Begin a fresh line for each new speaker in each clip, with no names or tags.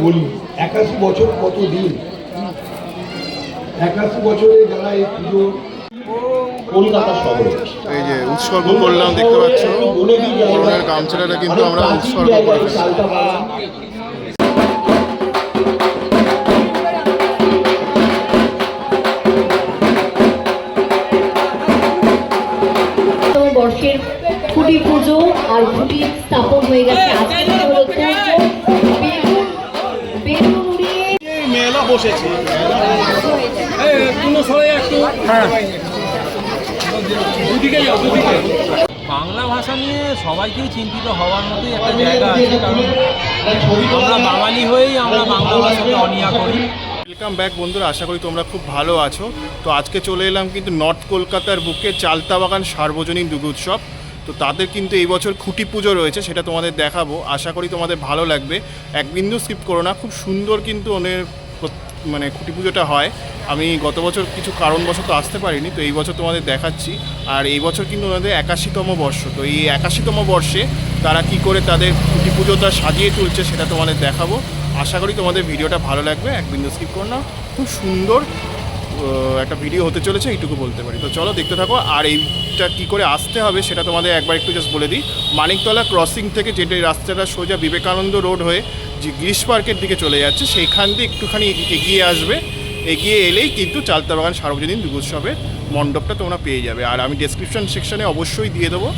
বলি একাশি বছর কত দিন একাশি বছরে যারা এই পুজো কলকাতা শহরে
এই যে উৎসর্গ করলাম দেখতে পাচ্ছ করোনার গামছাটা কিন্তু আমরা উৎসর্গ করে ফেলছি।
বর্ষের খুঁটি পুজো আর খুঁটি স্থাপন হয়ে গেছে আজকে
বসেছে।
বাংলা ভাষা নিয়ে সবাইকেই চিন্তিত হওয়ার মতোই একটা জায়গা আছে কারণ আমরা বাঙালি হয়েই আমরা বাংলা ভাষাকে অনিয়া করি।
ওয়েলকাম ব্যাক বন্ধুরা আশা করি তোমরা খুব ভালো আছো। তো আজকে চলে এলাম কিন্তু নর্থ কলকাতার বুকে চালতাবাগান সার্বজনীন দুর্গোৎসব। তো তাদের কিন্তু এই বছর খুঁটি পুজো রয়েছে সেটা তোমাদের দেখাবো। আশা করি তোমাদের ভালো লাগবে। এক বিন্দু স্কিপ করো না খুব সুন্দর কিন্তু ওদের প্রত- মানে খুঁটি পুজোটা হয়। আমি গত বছর কিছু কারণবশত আসতে পারিনি, তো এই বছর তোমাদের দেখাচ্ছি। আর এই বছর কিন্তু ওনাদের একাশিতম বর্ষ, তো এই একাশিতম বর্ষে তারা কি করে তাদের খুঁটি পুজোটা সাজিয়ে তুলছে সেটা তোমাদের দেখাবো। আশা করি তোমাদের ভিডিওটা ভালো লাগবে এক বিন্দু স্কিপ করো না। খুব সুন্দর একটা ভিডিও হতে চলেছে, এইটুকু বলতে পারি। তো চলো দেখতে থাকো, আর এইটা কি করে আসতে হবে সেটা তোমাদের একবার একটু জাস্ট বলে দিই। মানিকতলা ক্রসিং থেকে যেটা রাস্তাটা সোজা বিবেকানন্দ রোড হয়ে যে গিরিশ পার্কের দিকে চলে যাচ্ছে, সেইখান দিয়ে একটুখানি এগিয়ে আসবে। এগিয়ে এলেই কিন্তু চালতাবাগান সার্বজনীন দুর্গোৎসবের মণ্ডপটা তোমরা পেয়ে যাবে। আর আমি ডেসক্রিপশন সেকশনে অবশ্যই দিয়ে দেবো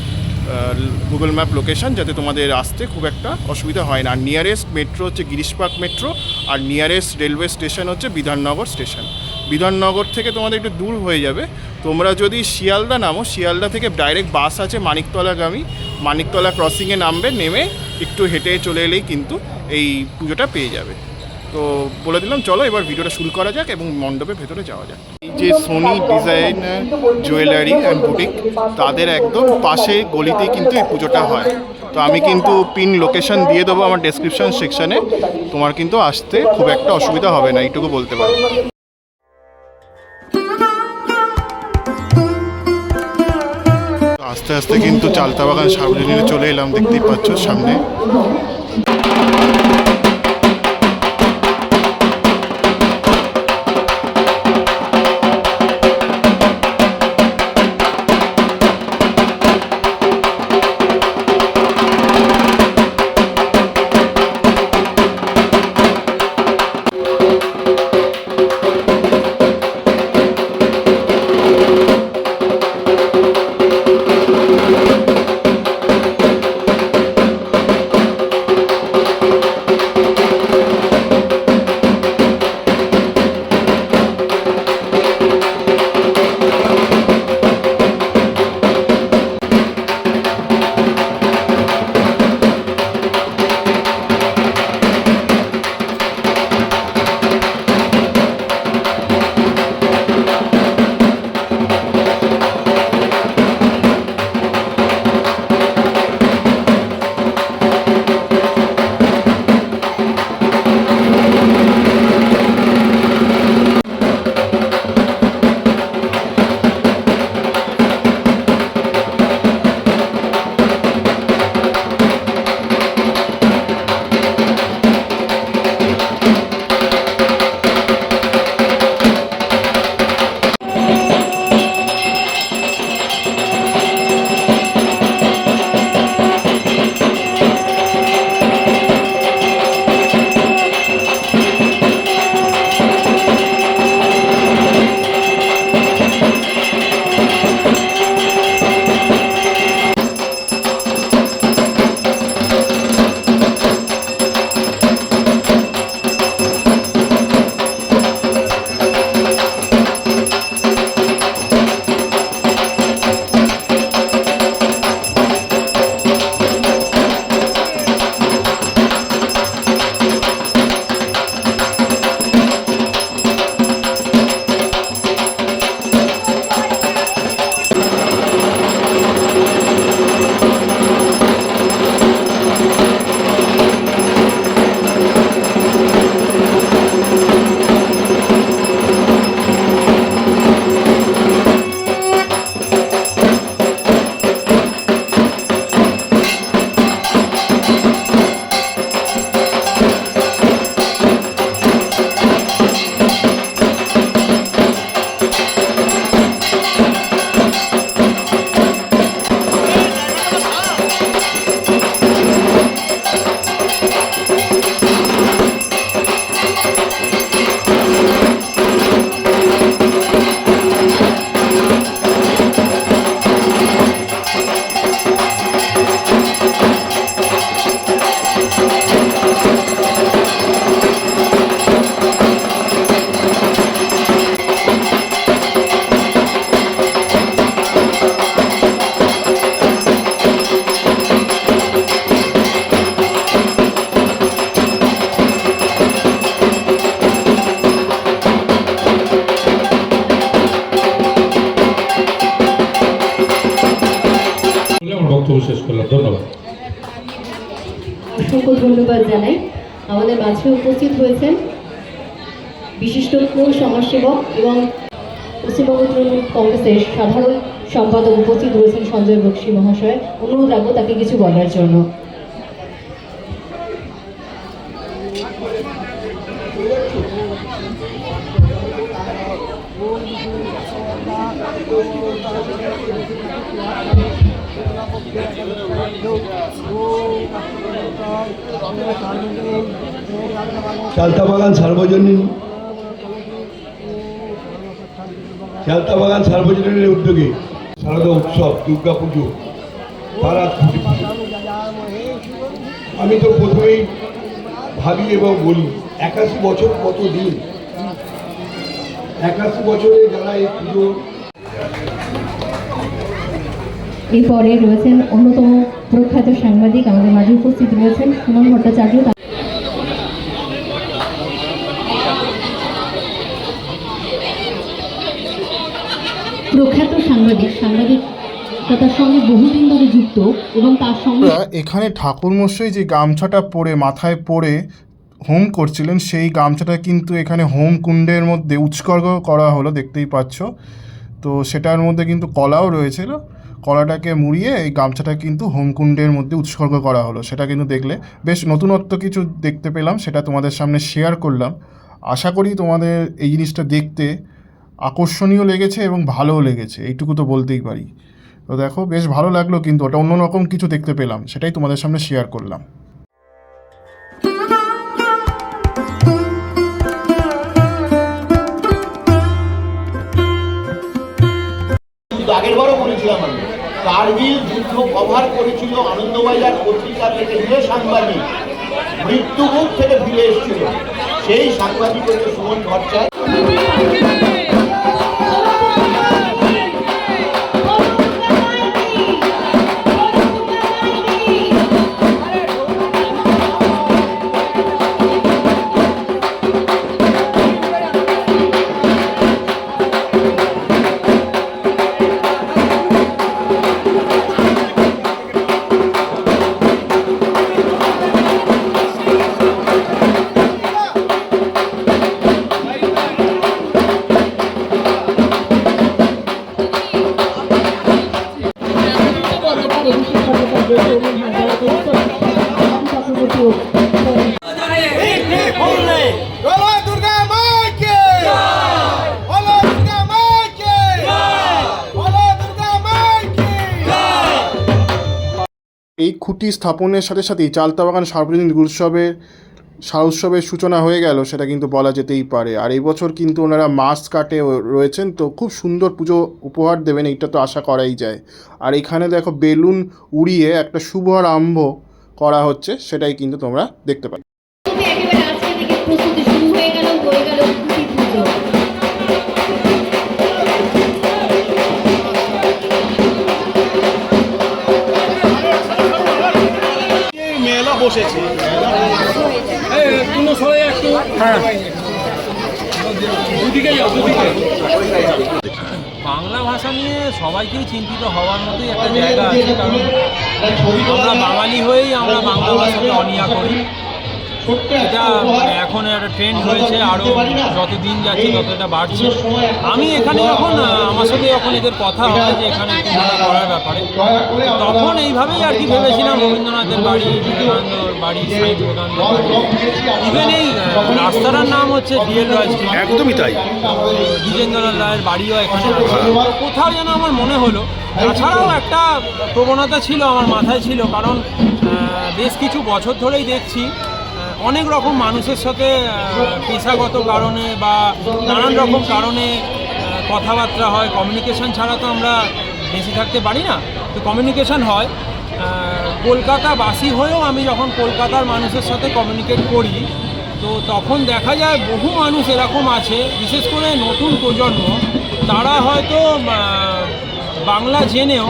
গুগল ম্যাপ লোকেশন যাতে তোমাদের আসতে খুব একটা অসুবিধা হয় না। আর নিয়ারেস্ট মেট্রো হচ্ছে গিরিশ পার্ক মেট্রো আর নিয়ারেস্ট রেলওয়ে স্টেশন হচ্ছে বিধাননগর স্টেশন বিধাননগর থেকে তোমাদের একটু দূর হয়ে যাবে। তোমরা যদি শিয়ালদা নামো, শিয়ালদা থেকে ডাইরেক্ট বাস আছে মানিকতলাগামী। মানিকতলা ক্রসিংয়ে নামবে, নেমে একটু হেঁটে চলে এলেই কিন্তু এই পুজোটা পেয়ে যাবে। তো বলে দিলাম, চলো এবার ভিডিওটা শুরু করা যাক এবং মণ্ডপের ভেতরে যাওয়া যাক। এই যে Soni designer jewellery and boutique তাদের একদম পাশে গলিতেই কিন্তু এই পুজোটা হয়। তো আমি কিন্তু পিন লোকেশন দিয়ে দেবো আমার ডেসক্রিপশন সেকশানে তোমার কিন্তু আসতে খুব একটা অসুবিধা হবে না, এইটুকু বলতে পারি। আস্তে আস্তে কিন্তু চালতা বাগান সার্বজনীনে চলে এলাম দেখতেই পাচ্ছ সামনে।
অসংখ্য ধন্যবাদ জানাই। আমাদের মাঝে উপস্থিত হয়েছেন বিশিষ্ট সমাজসেবক এবং পশ্চিমবঙ্গ তৃণমূল কংগ্রেসের সাধারণ সম্পাদক উপস্থিত রয়েছেন সঞ্জয় বক্সি মহাশয়। অনুরোধ রাখব তাকে কিছু বলার জন্য।
চালতা বাগান সার্বজনীন। চালতা বাগান সার্বজনীনের উদ্যোগে শারদা উৎসব দুর্গা পুজো। আমি তো প্রথমেই ভাবি এবং বলি, একাশি বছর কত দিন? একাশি বছরে যারা এই পুজো
এরপরে রয়েছেন অন্যতম প্রখ্যাত সাংবাদিক আমাদের মাঝে উপস্থিত রয়েছেন সুমন ভট্টাচার্য প্রখ্যাত সাংবাদিক
বন্ধুরা, এখানে ঠাকুরমশাই যে গামছাটা পরে মাথায় পরে হোম করছিলেন সেই গামছাটা কিন্তু এখানে হোম কুণ্ডের মধ্যে উৎসর্গ করা হলো দেখতেই পাচ্ছ। তো সেটার মধ্যে কিন্তু কলাও রয়েছিল। কলাটাকে মুড়িয়ে এই গামছাটা কিন্তু হোমকুণ্ডের মধ্যে উৎসর্গ করা হলো। সেটা কিন্তু দেখলে বেশ নতুনত্ব কিছু দেখতে পেলাম, সেটা তোমাদের সামনে শেয়ার করলাম। আশা করি তোমাদের এই জিনিসটা দেখতে আকর্ষণীয় লেগেছে এবং ভালোও লেগেছে, এইটুকু তো বলতেই পারি। তো দেখো, বেশ ভালো লাগল কিন্তু, ওটা অন্যরকম কিছু দেখতে পেলাম, সেটাই তোমাদের সামনে শেয়ার করলাম।
আগের বারও বলেছিলাম আমি, কার্গিল যুদ্ধ কভার করেছিল আনন্দবাজার পত্রিকা থেকে যে সাংবাদিক মৃত্যুমুখ থেকে ফিরে এসেছিল, সেই সাংবাদিক হচ্ছে সুমন ভট্টাচার্য।
এই খুঁটি স্থাপনের সাথে সাথেই চালতা বাগান সার্বজনীন উৎসবের, সার উৎসবের সূচনা হয়ে গেল, সেটা কিন্তু বলা যেতেই পারে। আর এই বছর কিন্তু ওনারা মাস কাটে রয়েছেন, তো খুব সুন্দর পুজো উপহার দেবেন, এইটা তো আশা করাই যায়। আর এখানে দেখো বেলুন উড়িয়ে একটা শুভ আরম্ভ করা হচ্ছে, সেটাই কিন্তু তোমরা দেখতে পাবে।
নিয়ে সবাইকেই চিন্তিত হওয়ার মতোই একটা জায়গা আছে, কারণ আমরা বাঙালি হয়েই আমরা বাংলা ভাষাকে অনিয়া করি। এটা মানে এখন একটা ট্রেন্ড হয়েছে আরও যত দিন যাচ্ছে তত এটা বাড়ছে। আমি এখানে যখন আমার সাথে যখন এদের কথা হয় যে এখানে করার ব্যাপারে তখন এইভাবেই আর কি ভেবেছিলাম রবীন্দ্রনাথের বাড়ি বিবেকানন্দর বাড়ি বিবেকানন্দের বাড়ি। ইভেন এই রাস্তাটার নাম হচ্ছে ডিএল রয়
একদমই তাই।
দ্বিজেন্দ্রনাথ রায়ের বাড়িও এখানে কোথাও যেন আমার মনে হলো। তাছাড়াও একটা প্রবণতা ছিল আমার মাথায় ছিল কারণ বেশ কিছু বছর ধরেই দেখছি অনেক রকম মানুষের সাথে পেশাগত কারণে বা নানান রকম কারণে কথাবার্তা হয়। কমিউনিকেশন ছাড়া তো আমরা বেঁচে থাকতে পারি না। তো কমিউনিকেশন হয়। কলকাতাবাসী হয়েও আমি যখন কলকাতার মানুষের সাথে কমিউনিকেট করি, তো তখন দেখা যায় বহু মানুষ এরকম আছে, বিশেষ করে নতুন প্রজন্ম, তারা হয়তো বাংলা জেনেও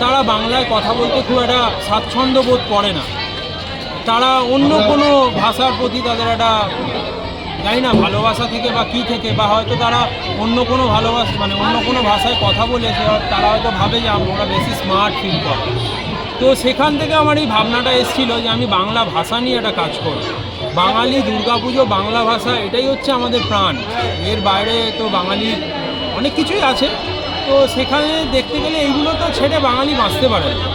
তারা বাংলায় কথা বলতে খুব একটা স্বাচ্ছন্দ্য বোধ করে না। তারা অন্য কোনো ভাষার প্রতি তাদের একটা, জানি না, ভালোবাসা থেকে বা কী থেকে, বা হয়তো তারা অন্য কোনো ভালোবাসা মানে অন্য কোনো ভাষায় কথা বলে তারা হয়তো ভাবে যে আমরা বেশি স্মার্ট ফিল করে। তো সেখান থেকে আমার এই ভাবনাটা এসেছিল যে আমি বাংলা ভাষা নিয়ে একটা কাজ করব। বাঙালি দুর্গাপুজো, বাংলা ভাষা, এটাই হচ্ছে আমাদের প্রাণ। এর বাইরে তো বাঙালি অনেক কিছুই আছে। তো সেখানে দেখতে গেলে এইগুলো তো ছেড়ে বাঙালি বাঁচতে পারে না।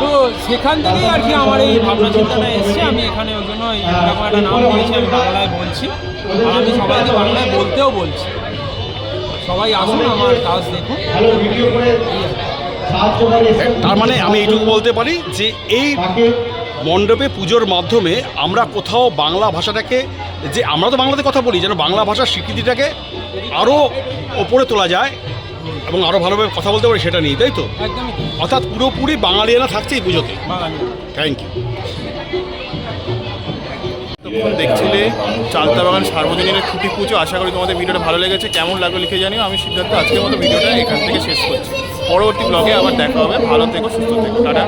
তো সেখান থেকেই আর কি আমার এই ভাবনা চিন্তাটা এসছে। আমি এখানে ওই জন্য এরকম একটা নাম করেছি আমি বাংলায় বলছি। আর আমি সবাইকে বাংলায় বলতেও বলছি। সবাই আসুন আমার কাজ দেখুন।
তার মানে আমি এইটুকু বলতে পারি যে এই মণ্ডপে পুজোর মাধ্যমে আমরা কোথাও বাংলা ভাষাটাকে যে আমরা তো বাংলাতে কথা বলি যেন বাংলা ভাষার স্বীকৃতিটাকে আরও ওপরে তোলা যায়। এবং আরও ভালোভাবে কথা বলতে পারি সেটা নিয়ে তাই তো?
একদমই ঠিক।
অর্থাৎ পুরোপুরি বাঙালিয়ানা থাকছে এই পুজোতে থ্যাংক ইউ
তখন দেখছিলে চালতা বাগান সার্বজনীনের ছুটি পুজো আশা করি তোমাদের ভিডিওটা ভালো লেগেছে। কেমন লাগল লিখে জানিও আমি সিদ্ধার্থ আজকের মতো ভিডিওটা এখান থেকে শেষ করছি। পরবর্তী ব্লগে আবার দেখা হবে ভালো থেকো সুস্থ থেকো টাটা।